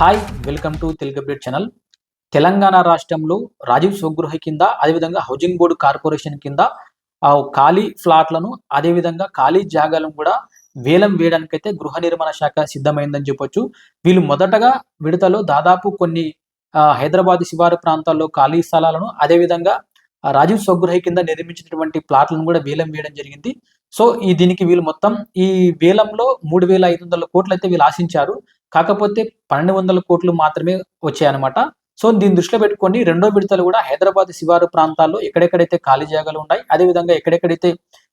Hi welcome to Telugu update channel Telangana రాష్ట్రంలో రాజీవ్ స్వగృహ కింద అదేవిధంగా హౌజింగ్ బోర్డు కార్పొరేషన్ కింద ఖాళీ ఫ్లాట్లను అదేవిధంగా ఖాళీ జాగాలను కూడా వేలం వేయడానికైతే గృహ నిర్మాణ శాఖ సిద్ధమైందని చెప్పొచ్చు. వీళ్ళు మొదటగా విడతలో దాదాపు కొన్ని హైదరాబాద్ శివారు ప్రాంతాల్లో ఖాళీ స్థలాలను అదేవిధంగా రాజీవ్ స్వగృహ కింద నిర్మించినటువంటి ప్లాట్లను కూడా వేలం వేయడం జరిగింది. సో ఈ దీనికి వీళ్ళు మొత్తం ఈ వేలంలో మూడు వేల ఐదు వందల కోట్లు అయితే వీళ్ళు ఆశించారు. కాకపోతే పన్నెండు వందల కోట్లు మాత్రమే వచ్చాయన్నమాట. సో దీని దృష్టిలో పెట్టుకొని రెండో విడతలు కూడా హైదరాబాద్ శివారు ప్రాంతాల్లో ఎక్కడెక్కడైతే ఖాళీ జాగాలు ఉన్నాయి అదేవిధంగా ఎక్కడెక్కడైతే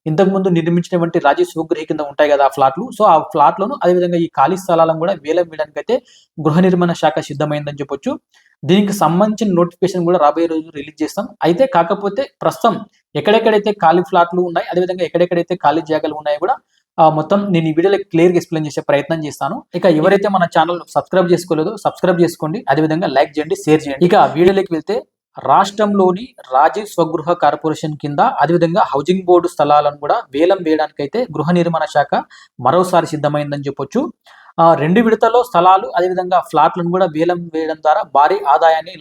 ఇంతకుముందు నిర్మించినటువంటి రాజీ స్వగృహ కింద ఉంటాయి కదా ఆ ఫ్లాట్లు సో ఆ ఫ్లాట్లను అదేవిధంగా ఈ ఖాళీ స్థలాలను కూడా వేలం వేయడానికి అయితే గృహ నిర్మాణ శాఖ సిద్ధమైందని చెప్పొచ్చు. దీనికి సంబంధించిన నోటిఫికేషన్ కూడా రాబోయే రోజు రిలీజ్ చేస్తాం. అయితే కాకపోతే ప్రస్తుతం ఎక్కడెక్కడైతే ఖాళీ ఫ్లాట్లు ఉన్నాయి అదేవిధంగా ఎక్కడెక్కడైతే ఖాళీ జాగాలు ఉన్నాయో కూడా మొత్తం నేను ఈ వీడియోలో క్లియర్గా ఎక్స్ప్లెయిన్ చేసే ప్రయత్నం చేస్తాను. ఇక ఎవరైతే మన ఛానల్ సబ్స్క్రైబ్ చేసుకోలేదో సబ్స్క్రైబ్ చేసుకోండి. అదేవిధంగా లైక్ చేయండి షేర్ చేయండి. ఇక వీడియోలోకి వెళ్తే రాష్ట్రంలోని రాజీవ్ స్వగృహ కార్పొరేషన్ కింద అదేవిధంగా హౌసింగ్ బోర్డు స్థలాలను కూడా వేలం వేయడానికైతే గృహ నిర్మాణ శాఖ మరోసారి సిద్ధమైందని చెప్పొచ్చు. ఆ, రెండు విడతలో స్థలాలు అదేవిధంగా ఫ్లాట్లను కూడా వేలం వేయడం ద్వారా భారీ ఆదాయాన్ని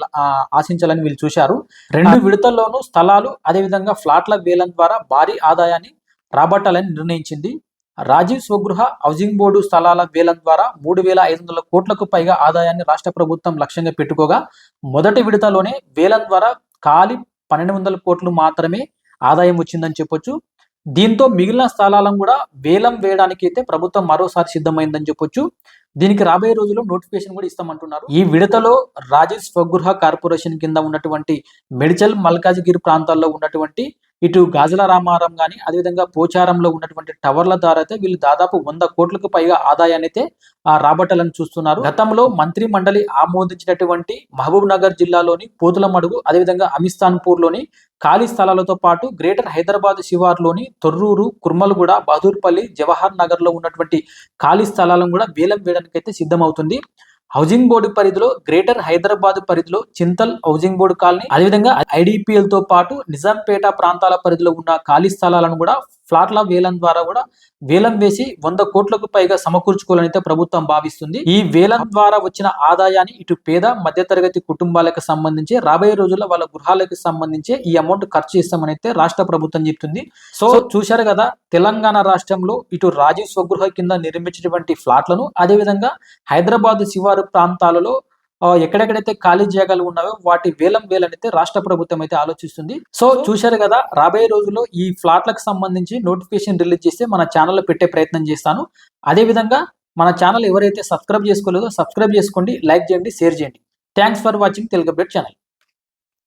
ఆశించాలని వీళ్ళు చూశారు. రెండు విడతల్లోనూ స్థలాలు అదేవిధంగా ఫ్లాట్ల వేలం ద్వారా భారీ ఆదాయాన్ని రాబట్టాలని నిర్ణయించింది. రాజీవ్ స్వగృహ హౌసింగ్ బోర్డు స్థలాల వేలం ద్వారా మూడు వేల ఐదు వందల కోట్లకు పైగా ఆదాయాన్ని రాష్ట్ర ప్రభుత్వం లక్ష్యంగా పెట్టుకోగా మొదటి విడతలోనే వేలం ద్వారా ఖాళీ పన్నెండు వందల కోట్లు మాత్రమే ఆదాయం వచ్చిందని చెప్పొచ్చు. దీంతో మిగిలిన స్థలాలను కూడా వేలం వేయడానికి అయితే ప్రభుత్వం మరోసారి సిద్ధమైందని చెప్పొచ్చు. దీనికి రాబోయే రోజుల్లో నోటిఫికేషన్ కూడా ఇస్తామంటున్నారు. ఈ విడతలో రాజీవ్ స్వగృహ కార్పొరేషన్ కింద ఉన్నటువంటి మెడిచల్ మల్కాజిగిరి ప్రాంతాల్లో ఉన్నటువంటి ఇటు గాజుల రామారం కానీ అదేవిధంగా పోచారంలో ఉన్నటువంటి టవర్ల ద్వారా అయితే వీళ్ళు దాదాపు వంద కోట్లకు పైగా ఆదాయాన్ని అయితే ఆ, రాబట్టాలని చూస్తున్నారు. గతంలో మంత్రి మండలి ఆమోదించినటువంటి మహబూబ్ నగర్ జిల్లాలోని పోతులమడుగు అదేవిధంగా అమిస్తాన్పూర్లోని ఖాళీ స్థలాలతో పాటు గ్రేటర్ హైదరాబాద్ శివార్లోని తొర్రూరు కుర్మలగూడ బహదూర్పల్లి జవహర్ నగర్లో ఉన్నటువంటి ఖాళీ స్థలాలను కూడా వేలం వేయడానికి అయితే సిద్ధమవుతుంది. హౌసింగ్ బోర్డు పరిధిలో గ్రేటర్ హైదరాబాద్ పరిధిలో చింతల్ హౌసింగ్ బోర్డు కాలనీ అదేవిధంగా ఐడిపిఎల్తో పాటు నిజాంపేట ప్రాంతాల పరిధిలో ఉన్న ఖాళీ స్థలాలను కూడా ఫ్లాట్ల వేలం ద్వారా కూడా వేలం వేసి వంద కోట్లకు పైగా సమకూర్చుకోవాలని అయితే ప్రభుత్వం భావిస్తుంది. ఈ వేలం ద్వారా వచ్చిన ఆదాయాన్ని ఇటు పేద మధ్యతరగతి కుటుంబాలకు సంబంధించి రాబోయే రోజుల్లో వాళ్ళ గృహాలకు సంబంధించి ఈ అమౌంట్ ఖర్చు చేస్తామని అయితే రాష్ట్ర ప్రభుత్వం చెప్తుంది. సో చూశారు కదా తెలంగాణ రాష్ట్రంలో ఇటు రాజీవ్ స్వగృహ కింద నిర్మించినటువంటి ఫ్లాట్లను అదేవిధంగా హైదరాబాద్ శివారు ప్రాంతాలలో ఎక్కడెక్కడైతే ఖాళీ జాగాలు ఉన్నాయో వాటి వేలం వేలనైతే రాష్ట్ర ప్రభుత్వం అయితే ఆలోచిస్తుంది. సో చూశారు కదా రాబోయే రోజుల్లో ఈ ఫ్లాట్లకు సంబంధించి నోటిఫికేషన్ రిలీజ్ చేస్తే మన ఛానల్లో పెట్టే ప్రయత్నం చేస్తాను. అదే విధంగా మన ఛానల్ ఎవరైతే సబ్స్క్రైబ్ చేసుకోలేదో సబ్స్క్రైబ్ చేసుకోండి లైక్ చేయండి షేర్ చేయండి. Thanks for watching Telugu update channel.